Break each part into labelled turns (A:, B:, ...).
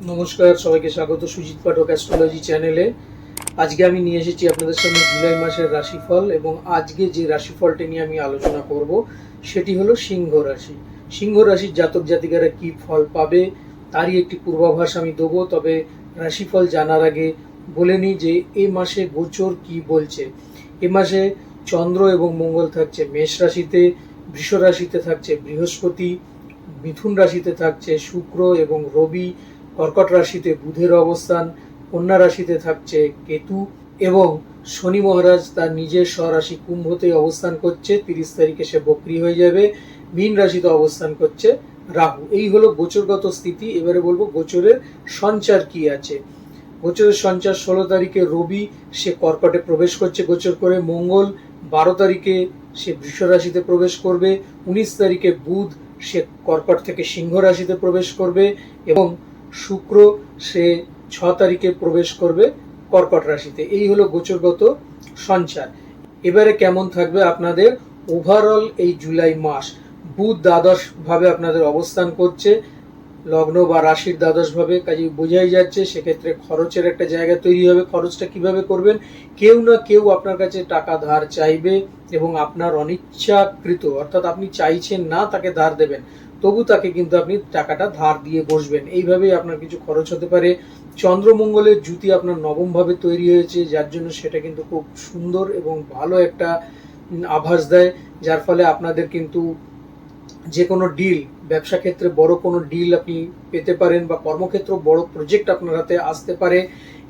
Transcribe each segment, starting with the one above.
A: নমস্কার, সবাইকে স্বাগত সুজিত পাঠক অ্যাস্ট্রোলজি চ্যানেলে আজকে আমি নিয়ে এসেছি আপনাদের সামনে জুলাই মাসের রাশিফল এবং আজকে যে রাশিফলটি নিয়ে আমি আলোচনা করব, সেটি হলো সিংহ রাশি। সিংহ রাশির জাতক জাতিকারা কি ফল পাবে, তারই একটি পূর্বাভাস আমি দেবো, তবে রাশিফল জানার আগে বলে নিই যে এ মাসে গোচর কি বলছে? এ মাসে চন্দ্র এবং মঙ্গল থাকছে মেষ রাশিতে, বৃষ রাশিতে থাকছে বৃহস্পতি, মিথুন রাশিতে থাকছে শুক্র এবং রবি কর্কট রাশিতে বুধের অবস্থান, কন্যা রাশিতে থাকছে কেতু এবং শনি মহারাজ তার নিজের স্বরাশি কুম্ভতে অবস্থান করছে, তিরিশ তারিখে সে বক্রি হয়ে যাবে, মীন রাশিতে অবস্থান করছে রাহু। এই হলো গোচরগত স্থিতি, এবারে বলব গোচরের সঞ্চার কি আছে। গোচরের সঞ্চার ষোলো তারিখে রবি, সে কর্কটে প্রবেশ করছে গোচর করে, মঙ্গল বারো তারিখে সে বৃষ রাশিতে প্রবেশ করবে, উনিশ তারিখে বুধ, সে কর্কট থেকে সিংহ রাশিতে প্রবেশ করবে এবং শুক্র সে ছ তারিখে প্রবেশ করবে কর্কট রাশিতে। এই হলো গোচরগত সঞ্চার। এবারে কেমন থাকবে আপনাদের? ওভারঅল এই জুলাই মাস, বুধ দ্বাদশ ভাবে আপনাদের অবস্থান করছে, লগ্ন বা রাশির দ্বাদশ ভাবে কাজে বোঝাই যাচ্ছে, সেক্ষেত্রে খরচের একটা জায়গা তৈরি হবে। খরচটা কীভাবে করবেন? কেউ না কেউ আপনার কাছে টাকা ধার চাইবে এবং আপনার অনিচ্ছাকৃত, অর্থাৎ আপনি চাইছেন না, তাকে ধার দেবেন। তবু তাকে কিন্তু আপনি টাকাটা ধার দিয়ে বসবেন। এইভাবেই আপনার কিছু খরচ হতে পারে। চন্দ্রমঙ্গলের জুতি আপনার নবমভাবে তৈরি হয়েছে, যার জন্য সেটা কিন্তু খুব সুন্দর এবং ভালো একটা আভাস দেয়। যার ফলে আপনাদের কিন্তু যে কোনো ডিল ব্যবসা ক্ষেত্রে বড় কোনো ডিল আপনি পেতে পারেন বা কর্মক্ষেত্র বড় প্রজেক্ট আপনার হাতে আসতে পারে।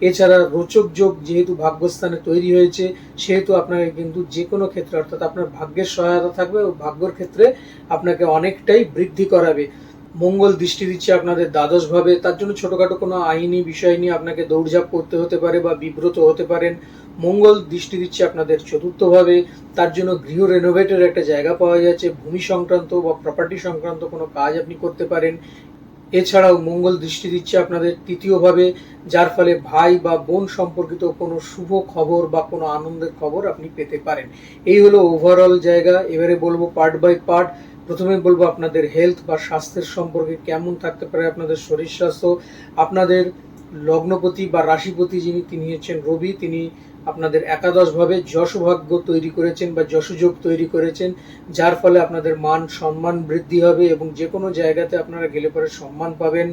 A: এছাড়া রোচক যোগ যেহেতু ভাগ্যস্থানে তৈরি হয়েছে, সেহেতু আপনাকে কিন্তু যে কোনো ক্ষেত্রে, অর্থাৎ আপনার ভাগ্যের সহায়তা থাকবে ও ভাগ্যর ক্ষেত্রে আপনাকে অনেকটাই বৃদ্ধি করাবে। মঙ্গল দৃষ্টি দিচ্ছে আপনাদের দ্বাদশ ভাবে তার জন্য ছোটোখাটো কোনো আইনি বিষয় নিয়ে আপনাকে দৌড়ঝাঁপ করতে হতে পারে বা বিব্রত হতে পারেন। মঙ্গল দৃষ্টি দিচ্ছে আপনাদের চতুর্থভাবে, তার জন্য গৃহ রেনোভেটের একটা জায়গা পাওয়া যাচ্ছে। ভূমি সংক্রান্ত বা প্রপার্টি সংক্রান্ত কোনো কাজ আপনি করতে পারেন। এছাড়াও মঙ্গল দৃষ্টি দিচ্ছে আপনাদের তৃতীয়ভাবে, যার ফলে ভাই বা বোন সম্পর্কিত কোনো শুভ খবর বা কোনো আনন্দের খবর আপনি পেতে পারেন। এই হলো ওভারঅল জায়গা। এবারে বলব পার্ট বাই পার্ট প্রথমে বলব আপনাদের হেলথ বা স্বাস্থ্যের সম্পর্কে কেমন থাকতে পারে আপনাদের শরীর স্বাস্থ্য। আপনাদের লগ্নপতি বা রাশিপতি যিনি, তিনি হচ্ছেন রবি। তিনি আপনাদের একাদশভাবে যশভাগ্য তৈরি করেছেন বা যশযোগ তৈরি করেছেন, যার ফলে আপনাদের মান, সম্মান বৃদ্ধি হবে এবং যে কোনো জায়গাতে আপনারা গেলে পরে সম্মান পাবেন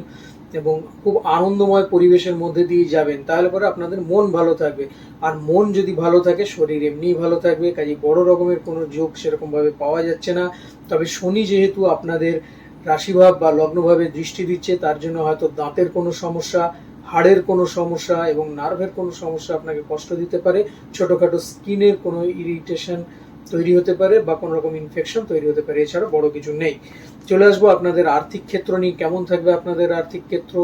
A: এবং খুব আনন্দময় পরিবেশের মধ্যে দিয়ে যাবেন। তাহলে পরে আপনাদের মন ভালো থাকবে। আর মন যদি ভালো থাকে, শরীর এমনিই ভালো থাকবে কাজে বড় রকমের কোনো যোগ সেরকমভাবে পাওয়া যাচ্ছে না। তবে শনি যেহেতু আপনাদের রাশিভাব বা লগ্নভাবে দৃষ্টি দিচ্ছে, তার জন্য হয়তো দাঁতের কোনো সমস্যা হাড়ের কোনো সমস্যা এবং নার্ভের কোনো সমস্যা আপনাকে কষ্ট দিতে পারে, ছোটোখাটো স্কিনের কোনো ইরিটেশন তৈরি হতে পারে বা কোনো রকম ইনফেকশন তৈরি হতে পারে এছাড়া বড় কিছু নেই। চলে আসব আপনাদের আর্থিক ক্ষেত্র নিয়ে, কেমন থাকবে আপনাদের আর্থিক ক্ষেত্র?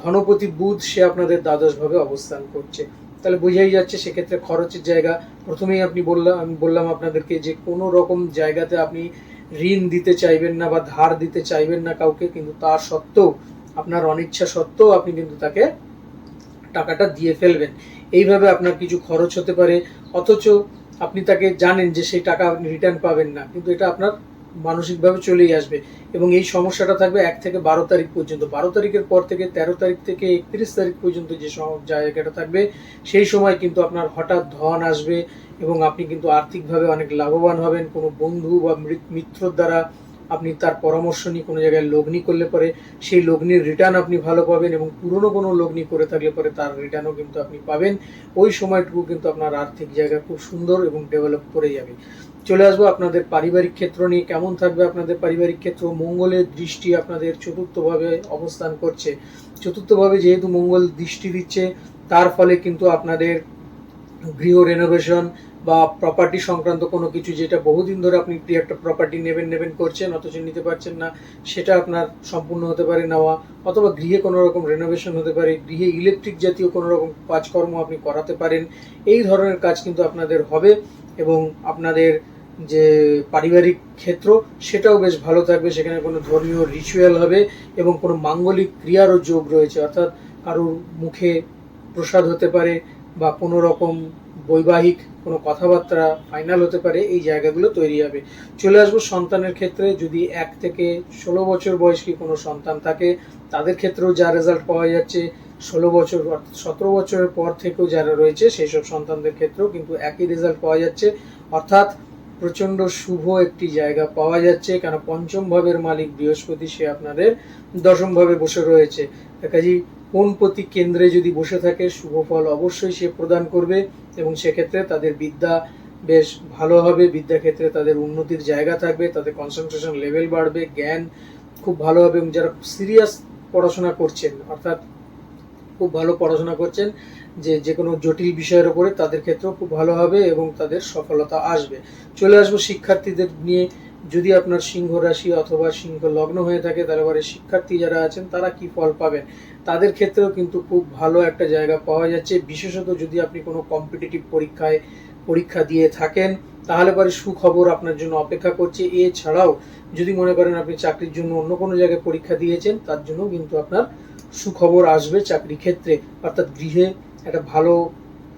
A: ধনপতি বুধ, সে আপনাদের দ্বাদশভাবে অবস্থান করছে। তাহলে বোঝাই যাচ্ছে সেক্ষেত্রে খরচের জায়গা। প্রথমেই আপনি বললাম, আমি বললাম আপনাদেরকে যে কোনো রকম জায়গাতে আপনি ঋণ দিতে চাইবেন না বা ধার দিতে চাইবেন না কাউকে, কিন্তু তার সত্ত্বেও, আপনার অনিচ্ছা সত্ত্বেও আপনি কিন্তু তাকে টাকাটা দিয়ে ফেলবেন। এইভাবে আপনার কিছু খরচ হতে পারে। অথচ আপনি তাকে জানেন যে সেই টাকা আপনি রিটার্ন পাবেন না। কিন্তু এটা আপনার মানসিকভাবে চলেই আসবে। এবং এই সমস্যাটা থাকবে এক থেকে বারো তারিখ পর্যন্ত। বারো তারিখের পর থেকে তেরো তারিখ থেকে একত্রিশ তারিখ পর্যন্ত যে জায়গাটা থাকবে, সেই সময় কিন্তু আপনার হঠাৎ ধন আসবে এবং আপনি কিন্তু আর্থিকভাবে অনেক লাভবান হবেন। কোনো বন্ধু বা মৃত- মিত্রর দ্বারা আপনি তার পরামর্শ নিয়ে কোনো জায়গায় লগ্নি করলে পরে সেই লগ্নির রিটার্ন আপনি ভালো পাবেন এবং পুরনো কোনো লগ্নি করে থাকলে পরে তার রিটার্নও কিন্তু আপনি পাবেন। ওই সময়টুকু কিন্তু আপনার আর্থিক জায়গা খুব সুন্দর এবং ডেভেলপ করে যাবে। চলে আসব আপনাদের পারিবারিক ক্ষেত্র নিয়ে। কেমন থাকবে আপনাদের পারিবারিক ক্ষেত্র? মঙ্গলের দৃষ্টি আপনাদের চতুর্থভাবে অবস্থান করছে। চতুর্থভাবে যেহেতু মঙ্গল দৃষ্টি দিচ্ছে, তার ফলে কিন্তু আপনাদের গৃহ রেনোভেশন বা প্রপার্টি সংক্রান্ত কোনো কিছু যেটা বহুদিন ধরে আপনি একটা প্রপার্টি নেবেন নেবেন করছেন, অথচ নিতে পারছেন না, সেটা আপনার সম্পূর্ণ হতে পারে নেওয়া, অথবা গৃহে কোনো রকম রেনোভেশন হতে পারে, গৃহে ইলেকট্রিক জাতীয় কোনো রকম কাজকর্ম আপনি করাতে পারেন, এই ধরনের কাজ কিন্তু আপনাদের হবে এবং আপনাদের যে পারিবারিক ক্ষেত্র সেটাও বেশ ভালো থাকবে, সেখানে কোনো ধর্মীয় রিচুয়াল হবে এবং কোনো মাঙ্গলিক ক্রিয়ারও যোগ রয়েছে, অর্থাৎ কারোর মুখে প্রসাদ হতে পারে বা কোনো রকম বৈবাহিক কোনো কথাবার্তা ফাইনাল হতে পারে, এই জায়গাগুলো তৈরি হবে। চলে আসব সন্তানের ক্ষেত্রে, যদি এক থেকে ষোলো বছর বয়সী কোনো সন্তান থাকে, তাদের ক্ষেত্রেও যা রেজাল্ট পাওয়া যাচ্ছে, ষোলো বছর অর্থাৎ সতেরো বছরের পর থেকেও যারা রয়েছে সেই সব সন্তানদের ক্ষেত্রেও কিন্তু একই রেজাল্ট পাওয়া যাচ্ছে। অর্থাৎ প্রচণ্ড শুভ একটি জায়গা পাওয়া যাচ্ছে, কেন পঞ্চম ভাবের মালিক বৃহস্পতি সে আপনাদের দশম ভাবে বসে রয়েছে। কাজেই কোন প্রতি কেন্দ্রে যদি বসে থাকে, শুভ ফল অবশ্যই সে প্রদান করবে এবং সেক্ষেত্রে তাদের বিদ্যা বেশ ভালো হবে। বিদ্যাক্ষেত্রে তাদের উন্নতির জায়গা থাকবে, তাদের কনসেন্ট্রেশন লেভেল বাড়বে, জ্ঞান খুব ভালো হবে এবং যারা সিরিয়াস পড়াশোনা করছেন, অর্থাৎ খুব ভালো পড়াশোনা করছেন, যে যে কোনো জটিল বিষয়ের উপরে তাদের ক্ষেত্রেও খুব ভালো হবে এবং তাদের সফলতা আসবে। চলে আসব শিক্ষার্থীদের নিয়ে যদি আপনার সিংহ রাশি অথবা সিংহ লগ্ন হয়ে থাকে, তাহলে পরে শিক্ষার্থী যারা আছেন, তারা কি ফল পাবেন? তাদের ক্ষেত্রেও কিন্তু খুব ভালো একটা জায়গা পাওয়া যাচ্ছে। বিশেষত যদি আপনি কোনো কম্পিটিটিভ পরীক্ষায় পরীক্ষা দিয়ে থাকেন, তাহলে পরে সুখবর আপনার জন্য অপেক্ষা করছে। এছাড়াও যদি মনে করেন আপনি চাকরির জন্য অন্য কোনো জায়গায় পরীক্ষা দিয়েছেন, তার জন্য কিন্তু আপনার সুখবর আসবে চাকরি ক্ষেত্রে। অর্থাৎ গৃহে একটা ভালো,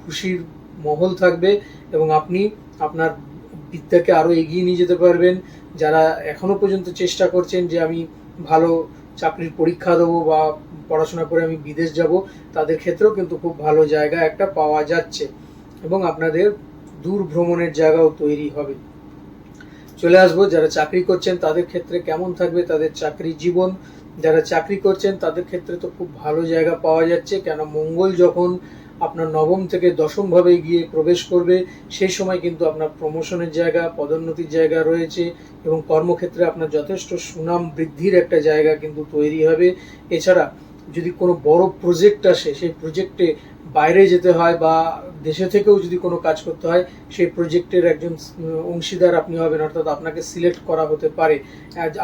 A: খুশির মহল থাকবে এবং আপনি আপনার বিদ্যাকে আরও এগিয়ে নিয়ে যেতে পারবেন। যারা এখনও পর্যন্ত চেষ্টা করছেন যে আমি ভালো চাকরির পরীক্ষা দেবো বা পড়াশোনা করে আমি বিদেশ যাব, তাদের ক্ষেত্রেও কিন্তু খুব ভালো জায়গা একটা পাওয়া যাচ্ছে এবং আপনাদের দূর ভ্রমণের জায়গাও তৈরি হবে। চলে আসব, যারা চাকরি করছেন তাদের ক্ষেত্রে কেমন থাকবে তাদের চাকরি জীবন? যারা চাকরি করছেন তাদের ক্ষেত্রে তো খুব ভালো জায়গা পাওয়া যাচ্ছে, কেন মঙ্গল যখন আপনার নবম থেকে দশম ভাবে গিয়ে প্রবেশ করবে। সেই সময় কিন্তু আপনার প্রমোশনের জায়গা, পদোন্নতির জায়গা রয়েছে এবং কর্মক্ষেত্রে আপনার যথেষ্ট সুনাম বৃদ্ধির একটা জায়গা কিন্তু তৈরি হবে। এছাড়া যদি কোনো বড় প্রজেক্ট আসে, সেই প্রজেক্টে বাইরে যেতে হয় বা দেশে থেকেও যদি কোনো কাজ করতে হয়, সেই প্রজেক্টের একজন অংশীদার আপনি হবেন, অর্থাৎ আপনাকে সিলেক্ট করা হতে পারে।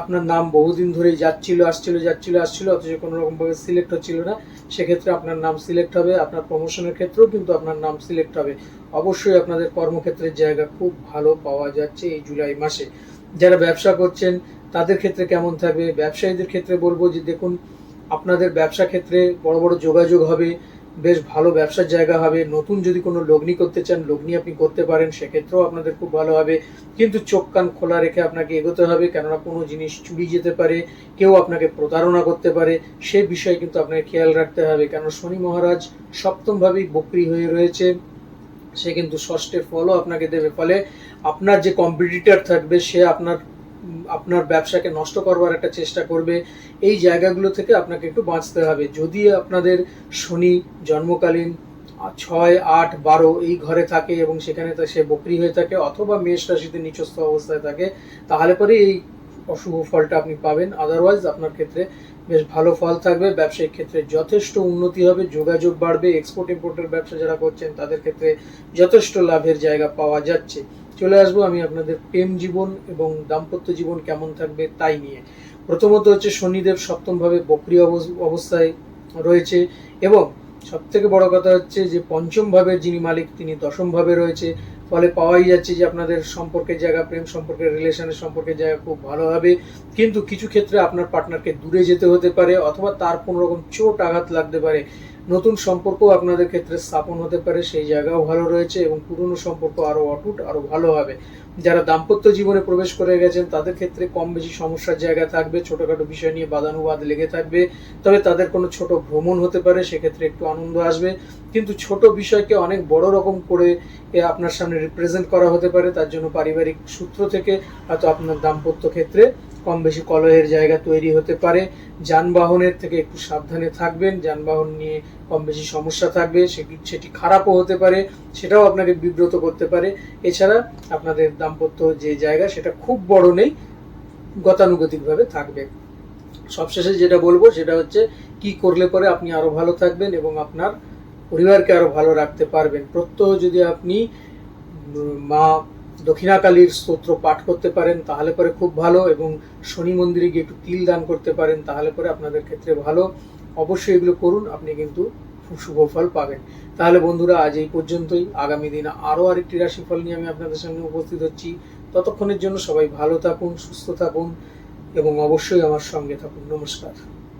A: আপনার নাম বহুদিন ধরেই যাচ্ছিল, আসছিল যাচ্ছিল, আসছিল, অথচ কোনো রকমভাবে সিলেক্ট হচ্ছিল না। সেক্ষেত্রে আপনার নাম সিলেক্ট হবে, আপনার প্রমোশনের ক্ষেত্রেও কিন্তু আপনার নাম সিলেক্ট হবে। অবশ্যই আপনাদের কর্মক্ষেত্রের জায়গা খুব ভালো পাওয়া যাচ্ছে এই জুলাই মাসে। যারা ব্যবসা করছেন, তাদের ক্ষেত্রে কেমন থাকবে? ব্যবসায়ীদের ক্ষেত্রে বলব যে দেখুন আপনাদের ব্যবসা ক্ষেত্রে বড় বড় যোগাযোগ হবে, বেশ ভালো ব্যবসার জায়গা হবে, নতুন যদি কোনো লগ্নি করতে চান, লগ্নি আপনি করতে পারেন, সেক্ষেত্রেও আপনাদের খুব ভালো হবে। কিন্তু চোখ কান খোলা রেখে আপনাকে এগোতে হবে, কেননা কোনো জিনিস চুরি যেতে পারে, কেউ আপনাকে প্রতারণা করতে পারে, সে বিষয়ে কিন্তু আপনাকে খেয়াল রাখতে হবে। কেন শনি মহারাজ সপ্তমভাবেই বক্রি হয়ে রয়েছে, সে কিন্তু ষষ্ঠের ফলও আপনাকে দেবে। ফলে আপনার যে কম্পিটিটর থাকবে, সে আপনার আপনার ব্যবসাকে নষ্ট করবার একটা চেষ্টা করবে। এই জায়গাগুলো থেকে আপনাকে একটু বাঁচতে হবে। যদি আপনাদের শনি জন্মকালীন ছয়, আট, বারো এই ঘরে থাকে এবং সেখানে সে বকরি হয়ে থাকে অথবা মেষ রাশিতে নিচস্থ অবস্থায় থাকে, তাহলে পরে এই অশুভ ফলটা আপনি পাবেন। আদারওয়াইজ আপনার ক্ষেত্রে বেশ ভালো ফল থাকবে। ব্যবসায়িক ক্ষেত্রে যথেষ্ট উন্নতি হবে, যোগাযোগ বাড়বে এক্সপোর্ট ইম্পোর্টের ব্যবসা যারা করছেন, তাদের ক্ষেত্রে যথেষ্ট লাভের জায়গা পাওয়া যাচ্ছে। চলে আসব, আমি আপনাদের প্রেম জীবন এবং দাম্পত্য জীবন কেমন থাকবে তাই নিয়ে। প্রথমত হচ্ছে শনিদেব সপ্তমভাবে বক্রি অবস- অবস্থায় রয়েছে এবং সব থেকে বড় কথা হচ্ছে যে পঞ্চম ভাবের যিনি মালিক, তিনি দশম ভাবে রয়েছে। ফলে পাওয়াই যাচ্ছে যে আপনাদের সম্পর্কের জায়গা, প্রেম সম্পর্কের রিলেশনের সম্পর্কের জায়গা খুব ভালো হবে। কিন্তু কিছু ক্ষেত্রে আপনার পার্টনারকে দূরে যেতে হতে পারে অথবা তার কোনো রকম চোট আঘাত লাগতে পারে। নতুন সম্পর্ক আপনাদের ক্ষেত্রে স্থাপন হতে পারে, সেই জায়গাও ভালো রয়েছে এবং পুরনো সম্পর্ক আরও অটুট, আরও ভালো হবে। যারা দাম্পত্য জীবনে প্রবেশ করে গেছেন, তাদের ক্ষেত্রে কম বেশি সমস্যার জায়গা থাকবে, ছোটখাটো বিষয় নিয়ে বাদানুবাদ লেগে থাকবে। তবে তাদের কোনো ছোট ভ্রমণ হতে পারে, সেক্ষেত্রে একটু আনন্দ আসবে। কিন্তু ছোট বিষয়কে অনেক বড় রকম করে আপনার সামনে রিপ্রেজেন্ট করা হতে পারে, তার জন্য পারিবারিক সূত্র থেকে হয়তো আপনার দাম্পত্য ক্ষেত্রে কম বেশি কলহের জায়গা তৈরি হতে পারে। যানবাহনের থেকে একটু সাবধানে থাকবেন, যানবাহন নিয়ে কম বেশি সমস্যা থাকবে সেটি- খারাপও হতে পারে, সেটাও আপনাকে বিব্রত করতে পারে। এছাড়া আপনাদের দাম্পত্য যে জায়গা, সেটা খুব বড় নেই, গতানুগতিকভাবে থাকবে। সবশেষে যেটা বলব, সেটা হচ্ছে কি করলে পরে আপনি আরও ভালো থাকবেন এবং আপনার পরিবারকে আরও ভালো রাখতে পারবেন। প্রত্যহ যদি আপনি মা দক্ষিণাকালীর স্তোত্র পাঠ করতে পারেন, তাহলে পরে খুব ভালো এবং শনি মন্দিরে গিয়ে একটু তিল দান করতে পারেন, তাহলে পরে আপনাদের ক্ষেত্রে ভালো। অবশ্যই এগুলো করুন, আপনি কিন্তু শুভ ফল পাবেন। তাহলে বন্ধুরা, আজ এই পর্যন্তই। আগামী দিনে আরও আরেকটি রাশিফল নিয়ে আমি আপনাদের সামনে উপস্থিত হচ্ছি। ততক্ষণের জন্য সবাই ভালো থাকুন, সুস্থ থাকুন এবং অবশ্যই আমার সঙ্গে থাকুন। নমস্কার।